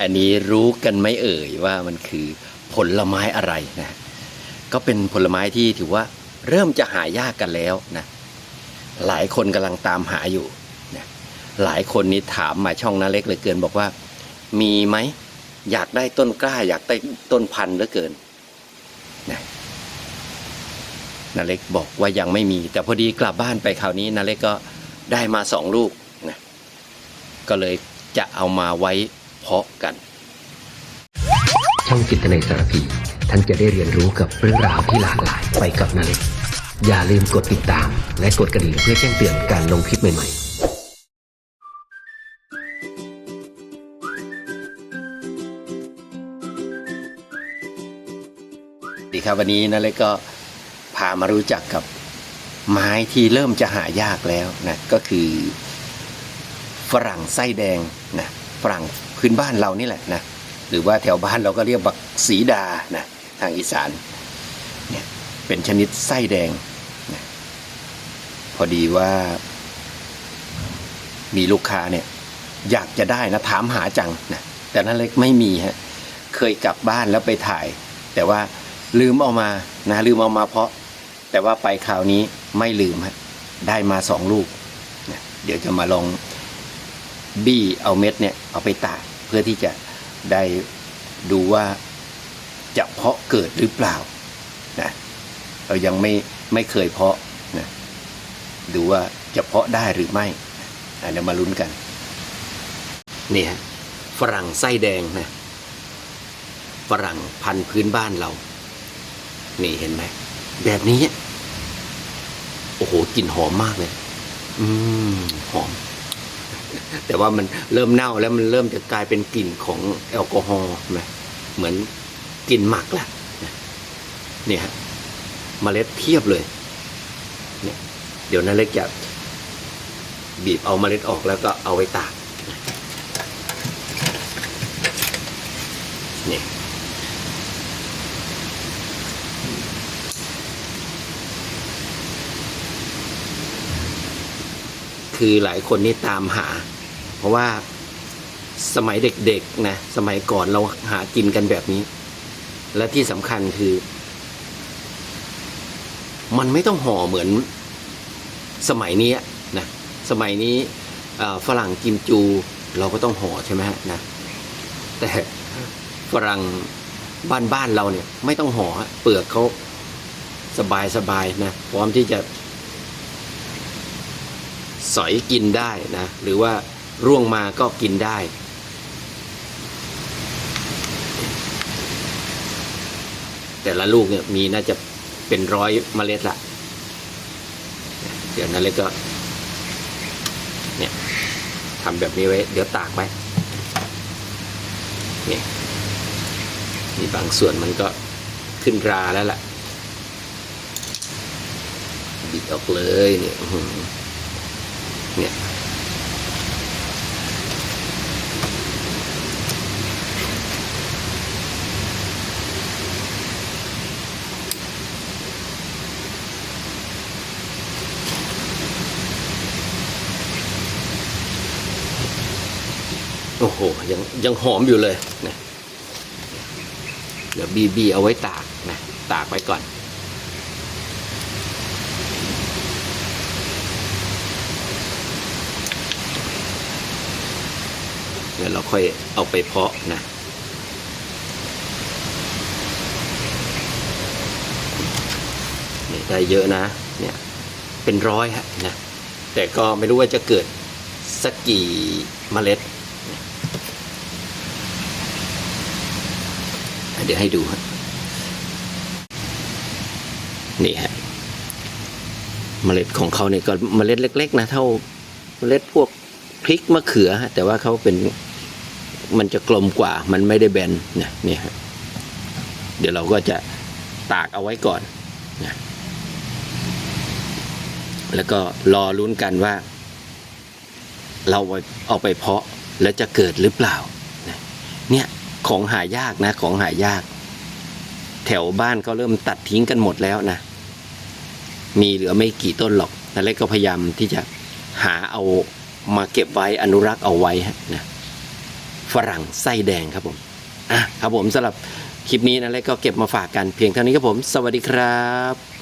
อันนี้รู้กันไหม่เอ่ยว่ามันคือผลไม้อะไรนะ ก็เป็นผลไม้ที่ถือว่าเริ่มจะหายากกันแล้วนะ หลายคนกำลังตามหาอยู่นะหลายคนนี้ถามมาช่องน้าเล็กเหลยเกินบอกว่า มีไหมอยากได้ต้นกล้า อยากได้ต้นพันธุ์เหลือเกินนะนาเล็กบอกว่ายังไม่มี แต่พอดีกลับบ้านไปคราวนี้นาเล็กก็ได้มาสองลูกนะก็เลยจะเอามาไว้ เพาะกัน ช่องจิตในยสารพี ท่านจะได้เรียนรู้กับเรื่องราวที่หลากหลายไปกับนาเล็กอย่าลืมกดติดตาม และกดกระดิ่งเพื่อแจ้งเตือนการลงคลิปใหม่ๆดีครับวันนี้นาเล็กก็พามารู้จักกับไม้ที่เริ่มจะหายากแล้วนะก็คือฝรั่งไส้แดงนะ ฝรั่งพื้นบ้านเรานี่แหละนะหรือว่าแถวบ้านเราก็เรียกบักสีดานะทางอีสานเนี่ยเป็นชนิดไส้แดงนะพอดีว่า มีลูกค้าเนี่ยอยากจะได้นะถามหาจังนะแต่นั่นเล็กไม่มีฮะเคยกลับบ้านแล้วไปถ่าย แต่ว่าลืมเอามานะลืมเอามาเพราะ แต่ว่าไปคราวนี้ไม่ลืมฮะได้มาสองลูกนะเดี๋ยวจะมาลอง บี้เอาเม็ดเนี่ยเอาไปตากเพื่อที่จะได้ดูว่าจะเพาะเกิดหรือเปล่านะเรายังไม่ไม่เคยเพาะนะดูว่าจะเพาะได้หรือไม่เดี๋ยวมาลุ้นกันนี่ฮะฝรั่งไส้แดงนะฝรั่งพันธุ์พื้นบ้านเรา นี่เห็นไหมแบบนี้ โอ้โหกลิ่นหอมมากเลย อืมหอม แต่ว่ามันเริ่มเน่าแล้วมันเริ่มจะกลายเป็นกลิ่นของแอลกอฮอล์ไหมเหมือนกลิ่นหมักแหละเนี่ยฮะเมล็ดเพียบเลย เนี่ย เดี๋ยวนั้นเล็กจะบีบเอาเมล็ดออกแล้วก็เอาไว้ตากเนี่ย คือหลายคนนี่ตามหา เพราะว่าสมัยเด็กๆนะสมัยก่อนเราหากินกันแบบนี้ และที่สำคัญคือ มันไม่ต้องห่อเหมือนสมัยนี้นะสมัยนี้ฝรั่งกิมจูเราก็ต้องห่อใช่ไหมฮะนะแต่ฝรั่งบ้านบ้านๆเราเนี่ย ไม่ต้องห่อเปลือกเขาสบายสบายๆนะพร้อมที่จะ สอยกินได้นะ หรือว่าร่วงมาก็กินได้ แต่ละลูกเนี่ยมีน่าจะเป็นร้อยเมล็ดละเดี๋ยวนั้นเลยก็ เนี่ยทำแบบนี้ไว้ เดี๋ยวตากไว้เนี่ยมีบางส่วนมันก็ขึ้นราแล้วล่ะ บิดออกเลยเนี่ย เนี่ยโอ้โหยังยังหอมอยู่เลยนะเดี๋ยวบีบีเอาไว้ตากนะตากไว้ก่อน ดี๋ยวเราค่อยเอาไปเพาะนะนี่ได้เยอะนะ เนี่ย เป็นร้อยฮะนะ แต่ก็ไม่รู้ว่าจะเกิดสักกี่เมล็ด เดี๋ยวให้ดูฮะนี่ฮะเมล็ดของเขาเนี่ยก็เมล็ดเล็ก ๆ นะ เท่าเมล็ดพวกพริกมะเขือ แต่ว่าเขาเป็น มันจะกลมกว่า มันไม่ได้แบนนะนี่ฮะเดี๋ยวเราก็จะตากเอาไว้ก่อนนะแล้วก็รอลุ้นกันว่า เราเอาไปเพาะแล้วจะเกิดหรือเปล่า เนี่ยของหายากนะ ของหายาก แถวบ้านเขาเริ่มตัดทิ้งกันหมดแล้วนะ มีเหลือไม่กี่ต้นหรอกแต่เล็กก็พยายามที่จะหาเอามาเก็บไว้อนุรักษ์เอาไว้นะ ฝรั่งไส้แดงครับผมอะครับผมสำหรับคลิปนี้นะเล็กก็เก็บมาฝากกันเพียงเท่านี้ครับผม สวัสดีครับ